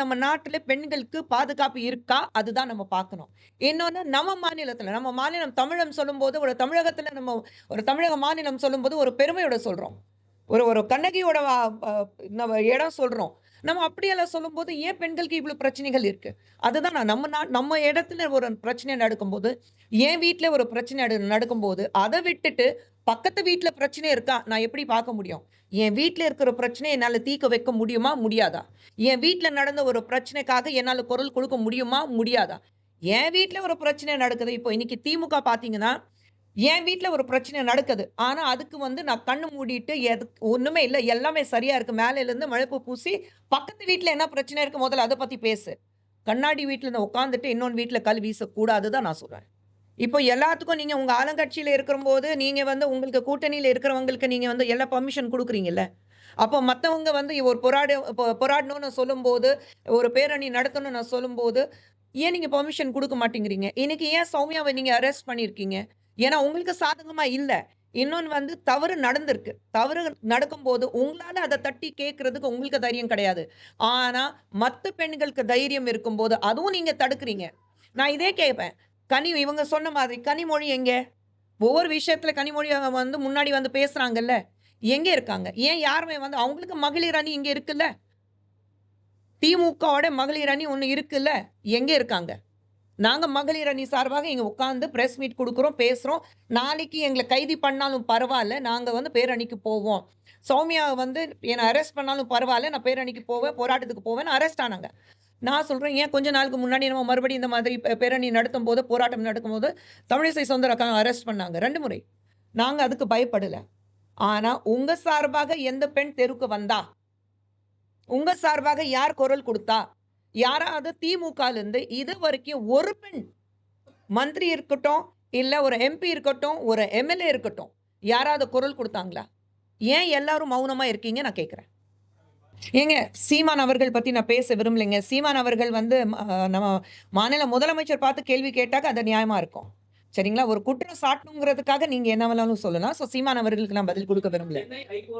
நம்ம நாட்டுல பெண்களுக்கு பாதுகாப்பு இருக்கா? அதுதான் நம்ம பார்க்கணும். இன்னொன்று நம்ம மாநிலத்துல, நம்ம மாநிலம் தமிழம் சொல்லும்போது, ஒரு தமிழகத்துல நம்ம ஒரு தமிழக மாநிலம் சொல்லும்போது ஒரு பெருமையோட சொல்றோம். ஒரு ஒரு கண்ணகியோட நம்ம இடம் சொல்கிறோம் நம்ம அப்படியெல்லாம் சொல்லும்போது, ஏன் பெண்களுக்கு இவ்வளோ பிரச்சனைகள் இருக்குது அதுதான் நான் நம்ம நா நம்ம இடத்துல ஒரு பிரச்சனை நடக்கும்போது, என் வீட்டில் ஒரு பிரச்சனை நடக்கும்போது, அதை விட்டுட்டு பக்கத்து வீட்டில் பிரச்சனை இருக்கா? நான் எப்படி பார்க்க முடியும்? என் வீட்டில் இருக்கிற பிரச்சனையை என்னால் தீர்க்க வைக்க முடியுமா? முடியாதா? என் வீட்டில் நடந்த ஒரு பிரச்சனைக்காக என்னால் குரல் கொடுக்க முடியுமா? முடியாதா? என் வீட்டில் ஒரு பிரச்சனை நடக்குது. இப்போ இன்னைக்கு திமுக பார்த்தீங்கன்னா, என் வீட்டில் ஒரு பிரச்சனை நடக்குது. ஆனால் அதுக்கு வந்து நான் கண்ணு மூடிட்டு எது ஒன்றுமே இல்லை எல்லாமே சரியாக இருக்குது மேலேருந்து மழைப்பு பூசி, பக்கத்து வீட்டில் என்ன பிரச்சனை இருக்கு முதல்ல அதை பற்றி பேசு. கண்ணாடி வீட்டில் நான் உட்காந்துட்டு இன்னொன்று வீட்டில் கல் வீசக்கூடாது தான் நான் சொல்கிறேன் இப்போ எல்லாத்துக்கும் நீங்கள் உங்கள் ஆளுங்கட்சியில் இருக்கிறபோது நீங்கள் வந்து உங்களுக்கு கூட்டணியில் இருக்கிறவங்களுக்கு நீங்கள் வந்து எல்லா பர்மிஷன் கொடுக்குறீங்கல்ல அப்போ மற்றவங்க வந்து ஒரு போராட பொ போராடணும்னு சொல்லும்போது, ஒரு பேரணி நடத்தணும்னு நான் சொல்லும்போது, ஏன் நீங்கள் பர்மிஷன் கொடுக்க மாட்டேங்கிறீங்க? இன்னைக்கு ஏன் சௌமியாவை நீங்கள் அரெஸ்ட் பண்ணியிருக்கீங்க? ஏன்னா உங்களுக்கு சாதகமாக இல்லை இன்னொன்று வந்து தவறு நடந்திருக்கு. தவறு நடக்கும்போது உங்களால் அதை தட்டி கேட்குறதுக்கு உங்களுக்கு தைரியம் கிடையாது. ஆனால் மற்ற பெண்களுக்கு தைரியம் இருக்கும்போது, அதுவும் நீங்கள் தடுக்கிறீங்க நான் இதே கேட்பேன். கனி இவங்க சொன்ன மாதிரி கனிமொழி எங்கே ஒவ்வொரு விஷயத்தில் கனிமொழி வந்து முன்னாடி வந்து பேசுகிறாங்கல்ல எங்கே இருக்காங்க? ஏன் யாருமே வந்து அவங்களுக்கு மகளிர் அணி இங்கே இருக்குல்ல. திமுகவோட மகளிர் அணி ஒன்று இருக்குல்ல. எங்கே இருக்காங்க? நாங்கள் மகளிர் அணி சார்பாக இங்கே உட்காந்து ப்ரெஸ் மீட் கொடுக்குறோம் பேசுகிறோம் நாளைக்கு எங்களை கைது பண்ணாலும் பரவாயில்ல நாங்கள் வந்து பேரணிக்கு போவோம். சௌமியாவை வந்து என்னை அரெஸ்ட் பண்ணாலும் பரவாயில்ல நான் பேரணிக்கு போவேன், போராட்டத்துக்கு போவேன் அரெஸ்ட் ஆனாங்க. நான் சொல்கிறேன் ஏன் கொஞ்ச நாளுக்கு முன்னாடி நம்ம மறுபடியும் இந்த மாதிரி பேரணி நடத்தும் போது போராட்டம் நடக்கும்போது, தமிழிசை சவுந்தரராஜன் அரெஸ்ட் பண்ணாங்க ரெண்டு முறை. நாங்கள் அதுக்கு பயப்படலை ஆனால் உங்கள் சார்பாக எந்த பெண் தெருவுக்கு வந்தா? உங்கள் சார்பாக யார் குரல் கொடுத்தா யாராவது திமுகலேருந்து இது வரைக்கும் ஒரு பெண் மந்திரி இருக்கட்டும், இல்லை ஒரு எம்பி இருக்கட்டும், ஒரு எம்எல்ஏ இருக்கட்டும், யாராவது குரல் கொடுத்தாங்களா ஏன் எல்லாரும் மௌனமாக இருக்கீங்க நான் கேட்குறேன் ஏங்க சீமான் அவர்கள் பற்றி நான் பேச விரும்பலைங்க. சீமான் அவர்கள் வந்து நம்ம மாநில முதலமைச்சர் பார்த்து கேள்வி கேட்டாக்க அது நியாயமாக இருக்கும். சரிங்களா? ஒரு குற்றம் சாட்டணுங்கிறதுக்காக நீங்கள் என்ன வேணாலும் சொல்லலாம். ஸோ சீமான் அவர்களுக்கு நான் பதில் கொடுக்க விரும்பல.